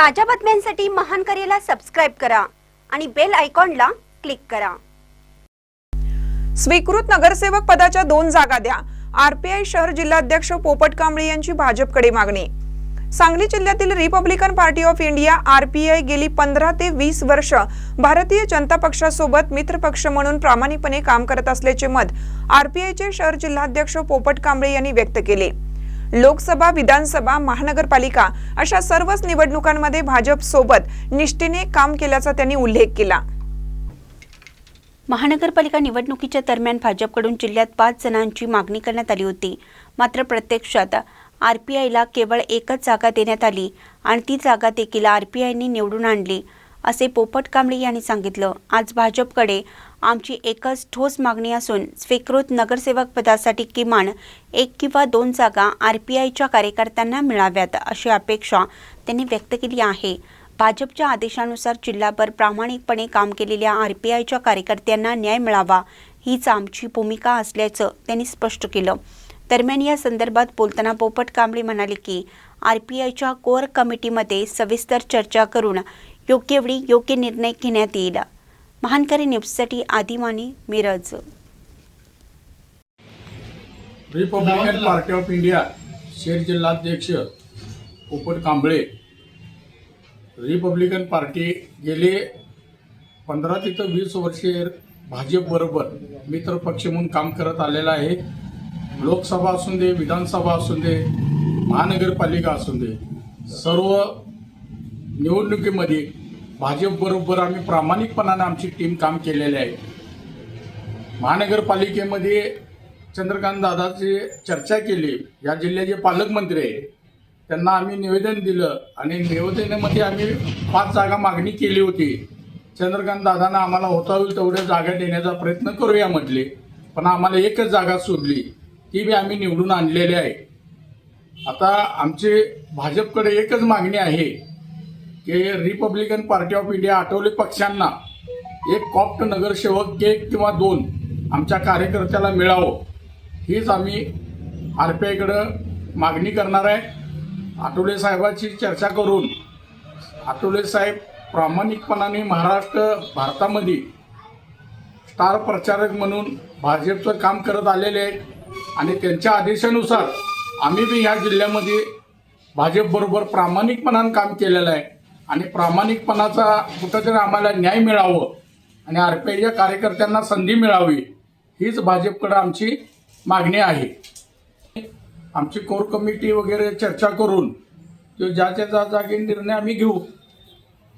ताज्या बातम्यांसाठी महान करेला सबस्क्राईब करा आणि बेल आयकॉनला क्लिक करा. स्वीकृत नगरसेवक पदाच्या दोन जागा द्या. आरपीआय शहर जिल्हाध्यक्ष पोपट कांबळे यांची भाजपकडे मागणी. सांगली जिल्ह्यातील Republican party of India RPI गेली पंधरा ते वीस वर्ष भारतीय जनता पक्षासोबत मित्रपक्ष म्हणून प्रामाणिकपणे काम करत असल्याचे मत आरपीआयचे शहर जिल्हाध्यक्ष पोपट कांबळे यांनी व्यक्त केले. लोकसभा विधानसभा महानगरपालिका अशा सर्वच निवडणुकांमध्ये भाजप सोबत निष्ठेने काम केल्याचा त्यांनी उल्लेख केला. महानगरपालिका निवडणुकीच्या दरम्यान भाजपकडून जिल्ह्यात पाच जणांची मागणी करण्यात आली होती. मात्र प्रत्यक्षात आर पी आयला केवळ एकच जागा देण्यात आली आणि ती जागा देखील आर पी आयने निवडून आणली असे पोपट कांबळे यांनी सांगितलं. आज भाजपकडे आमची एकच ठोस मागणी असून स्वीकृत नगरसेवक पदासाठी किमान एक किंवा दोन जागा आर पी आयच्या कार्यकर्त्यांना मिळाव्यात अशी अपेक्षा त्यांनी व्यक्त केली आहे. भाजपच्या आदेशानुसार जिल्हाभर प्रामाणिकपणे काम केलेल्या आर पी आयच्या कार्यकर्त्यांना न्याय मिळावा हीच आमची भूमिका असल्याचं त्यांनी स्पष्ट केलं. दरम्यान या संदर्भात बोलताना पोपट कांबळे म्हणाले की आर पी आयच्या कोअर कमिटीमध्ये सविस्तर चर्चा करून योग्य वेळी योग्य निर्णय घेण्यात येईल. महानकरी न्यूजसाठी आदिमानी Miraj. Republican party of India शेर जिल्हाध्यक्ष पोपट कांबळे. रिपब्लिकन पार्टी गेले पंधरा ते तर वीस वर्षे भाजपबरोबर मित्रपक्ष म्हणून काम करत आलेला आहे. लोकसभा असून दे विधानसभा असून दे महानगरपालिका असून दे सर्व निवडणुकीमध्ये भाजपबरोबर आम्ही प्रामाणिकपणाने आमची टीम काम केलेली आहे. महानगरपालिकेमध्ये चंद्रकांत दादाची चर्चा केली. या जिल्ह्याचे पालकमंत्री आहे. त्यांना आम्ही निवेदन दिलं आणि निवेदनामध्ये आम्ही पाच जागा मागणी केली होती. चंद्रकांत दादांना आम्हाला होता होईल तेवढ्या जागा देण्याचा प्रयत्न करूया म्हटले पण आम्हाला एकच जागा सोडली. ती बी आम्ही निवडून आणलेली आहे. आता आमची भाजपकडे एकच मागणी आहे. की Republican party of India Athawale पक्षांना एक कॉप्ट नगरसेवक एक किंवा दोन आमच्या कार्यकर्त्याला मिळावं. हीच आम्ही आर पी आयकडं मागणी करणार आहे. आठवले साहेबाची चर्चा करून आठवले साहेब प्रामाणिकपणाने महाराष्ट्र भारतामध्ये स्टार प्रचारक म्हणून भाजपचं काम करत आलेले आहेत आणि त्यांच्या आदेशानुसार आम्ही बी ह्या जिल्ह्यामध्ये भाजपबरोबर प्रामाणिकपणानं काम केलेलं आहे. आणि प्रामाणिकपणाचा कुठंतरी आम्हाला न्याय मिळावं आणि आर पी आयच्या कार्यकर्त्यांना संधी मिळावी हीच भाजपकडं आमची मागणी आहे. आमची कोर कमिटी वगैरे चर्चा करून तो ज्याच्या ज्या जागी निर्णय आम्ही घेऊ